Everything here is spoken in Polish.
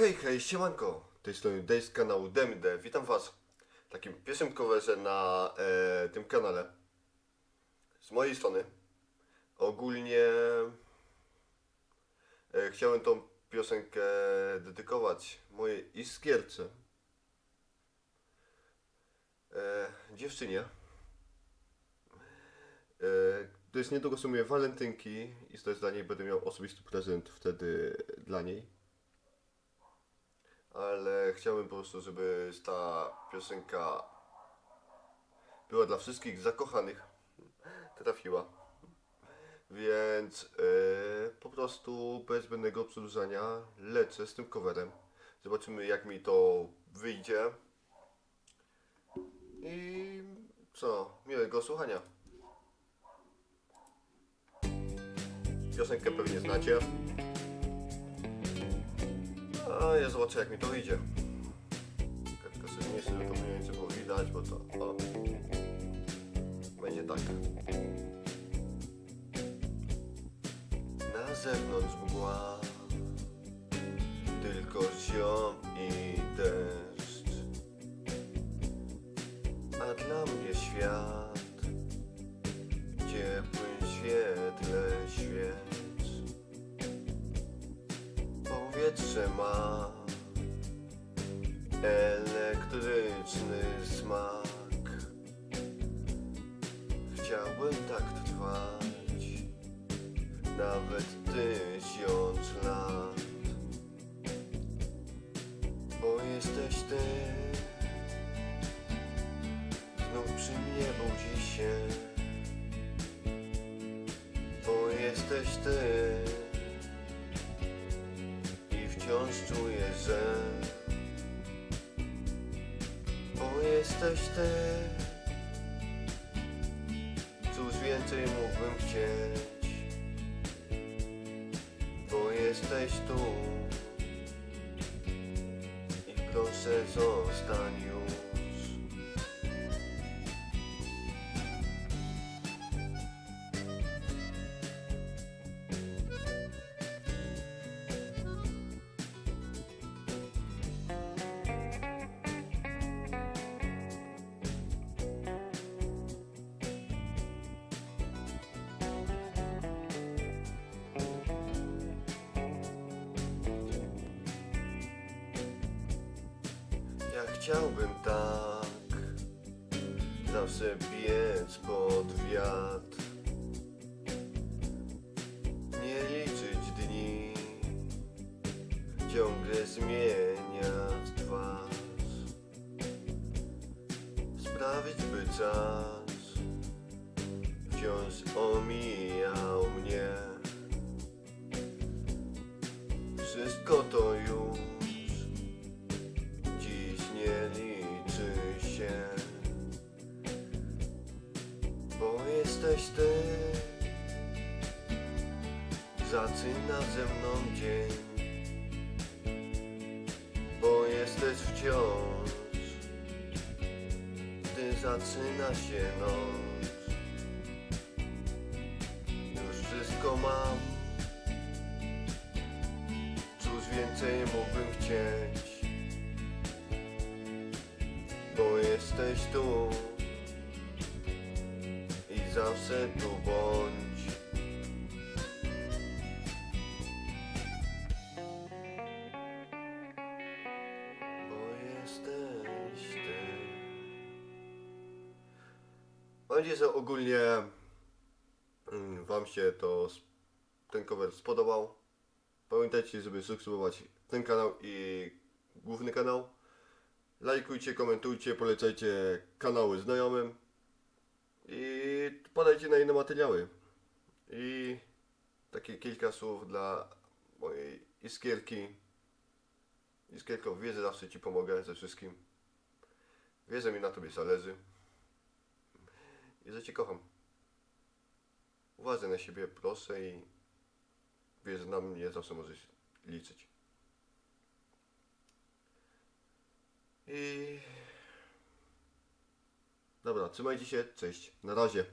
Hej, hej, siemanko! Tej strony Dave z kanału Demide. Witam was w takim pierwszym coverze na e, tym kanale. Z mojej strony. Ogólnie e, chciałem tą piosenkę dedykować mojej iskierce. E, dziewczynie. E, to jest niedługo w sumie walentynki i to jest dla niej, będę miał osobisty prezent wtedy dla niej ale chciałbym po prostu, żeby ta piosenka była dla wszystkich zakochanych, trafiła. Więc yy, po prostu bez zbędnego przedłużania lecę z tym coverem. Zobaczymy jak mi to wyjdzie. I co? Miłego słuchania. Piosenkę pewnie znacie. A ja zobaczę jak mi to wyjdzie. Tylko sobie nie chcę, żeby to mniej więcej było widać, bo to o, będzie tak. Na zewnątrz mgła, powietrze ma elektryczny smak. Chciałbym tak trwać nawet tysiąc lat, bo jesteś ty. Znów przy mnie budzi się, bo jesteś ty wciąż czuję, że bo jesteś ty. Cóż więcej mógłbym chcieć, bo jesteś tu i proszę zostań Ja chciałbym tak. Zawsze biec pod wiatr, nie liczyć dni, ciągle zmieniać twarz, sprawić by czas wciąż omijał mnie. Wszystko jesteś ty. Zaczyna ze mną dzień, bo jesteś wciąż, gdy zaczyna się noc. Już wszystko mam, cóż więcej mógłbym chcieć bo jesteś tu zawsze tu bądź. Bo jesteś ty. Mam nadzieję, że ogólnie mm, Wam się to ten cover spodobał. Pamiętajcie, żeby subskrybować ten kanał i główny kanał. Lajkujcie, komentujcie, polecajcie kanały znajomym i podajcie na inne materiały. I takie kilka słów dla mojej iskierki. Iskierko, wie, że zawsze Ci pomogę ze wszystkim. Wie, że mi na Tobie zależy. I że Cię kocham. Uważaj na siebie, proszę i wiesz, na mnie zawsze możesz liczyć. I... Dobra, trzymajcie się, cześć, na razie.